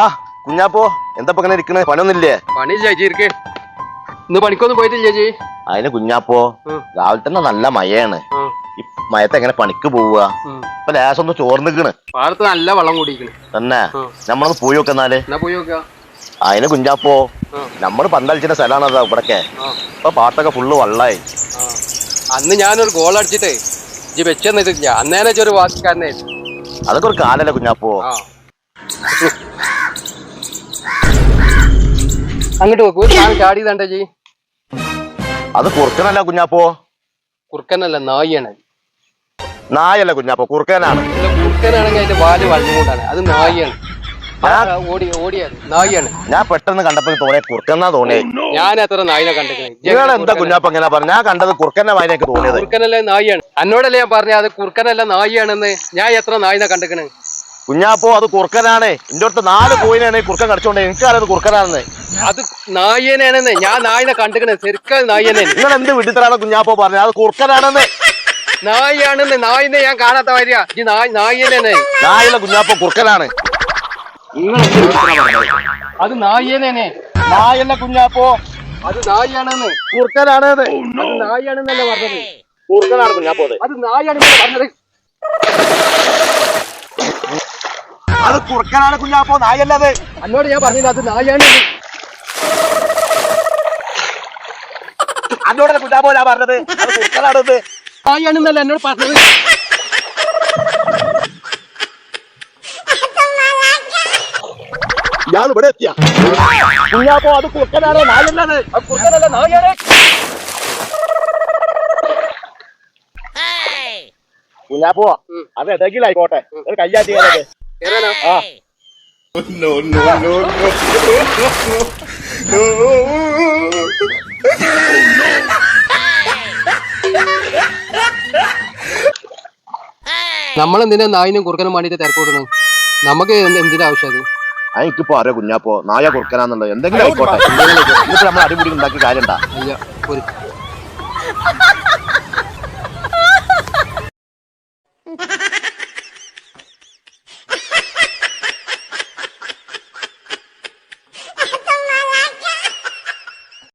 ആ കുഞ്ഞാപ്പോ എന്താ ഇങ്ങനെ ഇരിക്കണേ? പണിയൊന്നുമില്ലേ? പണി ചേച്ചി ഇരിക്കേ. ഇന്ന് പണിക്കൊന്നും പോയിട്ടില്ല ചേച്ചി. അതിന് കുഞ്ഞാപ്പോ. രാവിലെ തന്നെ നല്ല മഴയാണ്. മയത്തെ ഈ മയത്ത് എങ്ങനെ പണിക്ക് പോവുക. ഇപ്പൊ ലേശം ഒന്ന് ചോർന്നിക്കണ്. പാടത്ത് നല്ല വെള്ളം കൂടിയിരിക്കണ്. തന്നെ. നമ്മളൊന്ന് പോയി നോക്കുന്നാൽ പോയി നോക്ക. അതിന് കുഞ്ഞാപ്പോ. നമ്മൾ പന്തളിച്ചിന്റെ സ്ഥലമാണത് ഇവിടൊക്കെ. ഇപ്പൊ പാട്ടൊക്കെ ഫുള്ള് വള്ളായി. അന്ന് ഞാനൊരു ഗോൾ അടിച്ചിട്ടേ ഇജ്ജ് വെച്ചെന്നിട്ടില്ല അന്നേനെ ഒരു അതൊക്കെ ഒരു കാലല്ലേ കുഞ്ഞാപ്പോ? അങ്ങോട്ട് വെക്കൂ. ഞാൻ ചാടിയതാണ്ട ചേച്ചി അത് കുറുക്കനല്ല കുഞ്ഞാപ്പോ? കുറുക്കനല്ല നായിയാണ്. നായല്ല കുഞ്ഞാപ്പോ കുറുക്കനാണ്. കുറുക്കനാണെങ്കിൽ അതിന്റെ വാൽ വളഞ്ഞുകൊണ്ടാണ് അത് നായിയാണ്. ആ, ഓടി ഓടിയാണ്. നായിയാണ്. ഞാൻ പെട്ടെന്ന് കണ്ടപ്പോ തോന്നിയ കുറുക്കനാ തോന്നിയേ? ഞാൻ എത്ര നായിനെ നിങ്ങൾ എന്താ കുഞ്ഞാപ്പ ഇങ്ങനെ പറഞ്ഞു? ഞാൻ കണ്ടത് കുറുക്കന്റെ വായനയൊക്കെ തോന്നിയത്. കുറുക്കനല്ല നായിയാണ്. എന്നോടല്ലേ ഞാൻ പറഞ്ഞത് കുറുക്കനല്ല നായിയാണെന്ന്. ഞാൻ എത്ര നായിനെ കണ്ടിക്കണേ? കുഞ്ഞാപ്പോ അത് കുറുക്കനാണ്. എന്റെ അടുത്ത് നാല് കോയിനാണ് ഈ കുറുക്കൻ കടിച്ചോണ്ട്. എനിക്കറിയത് കുറുക്കനാണെന്ന്? അത് നായനാണെന്ന് ഞാൻ നായനെ കണ്ടിക്കണേ. ശരിക്കും നായനെ നിങ്ങൾ എന്ത് വിട്ടിത്തരാണ് കുഞ്ഞാപ്പോ പറഞ്ഞത്? അത് കുറുക്കനാണെന്ന്. നായിയാണെന്ന് നായിനെ ഞാൻ കാണാത്ത വരിക. ഈ നായ് നായനെ നായല്ല കുഞ്ഞാപ്പോ കുറുക്കനാണ്? അത് നായനെ നായല്ല കുഞ്ഞാപ്പോ. അത് നായിയാണെന്ന് കുറുക്കനാണ് അത്. നായിയാണെന്നല്ലേ പറഞ്ഞത്? കുറുക്കനാണ് കുഞ്ഞാപ്പോ അത് നായാണെന്നല്ലേ പറഞ്ഞത്? അത് കുറുക്കനാണ് കുഞ്ഞാപ്പോ നായല്ലത് അന്നോട് ഞാൻ പറഞ്ഞില്ല അത് നായാണ്. അന്നോട് കുഞ്ഞാപ്പോ ഞാൻ പറഞ്ഞത്? അത് കുറുക്കനാണത് നായാണെന്നല്ല എന്നോട് പറഞ്ഞത്. ഞാൻ ഇവിടെ എത്തിയ. കുഞ്ഞാപ്പോ അത് കുറുക്കനാണ് നായല്ലത് അത്? കുറുക്കനല്ല നായാണ്. കുഞ്ഞാപ്പോ. അത് ഇടകിലായിക്കോട്ടെ ഒരു കയ്യാറ്റി കേറാനാ ആ. നമ്മളെന്തിനാ നായിനും കുറുക്കനും വേണ്ടിട്ട് തിരക്കൂടണം നമുക്ക് എന്ത് എന്തിനാ ആവശ്യം അത്? ആ എനിക്കിപ്പോ അറിയാം കുഞ്ഞാപ്പോ നായ കുറുക്കനാന്നുള്ളത്. എന്തെങ്കിലും ആയിക്കോട്ടെ. എന്തെങ്കിലും ആയിക്കോട്ടെ. ഇതിപ്പോ നമ്മൾ അടിപൊളി ഉണ്ടാക്കി കാര്യണ്ടാ? അയ്യ ഒരു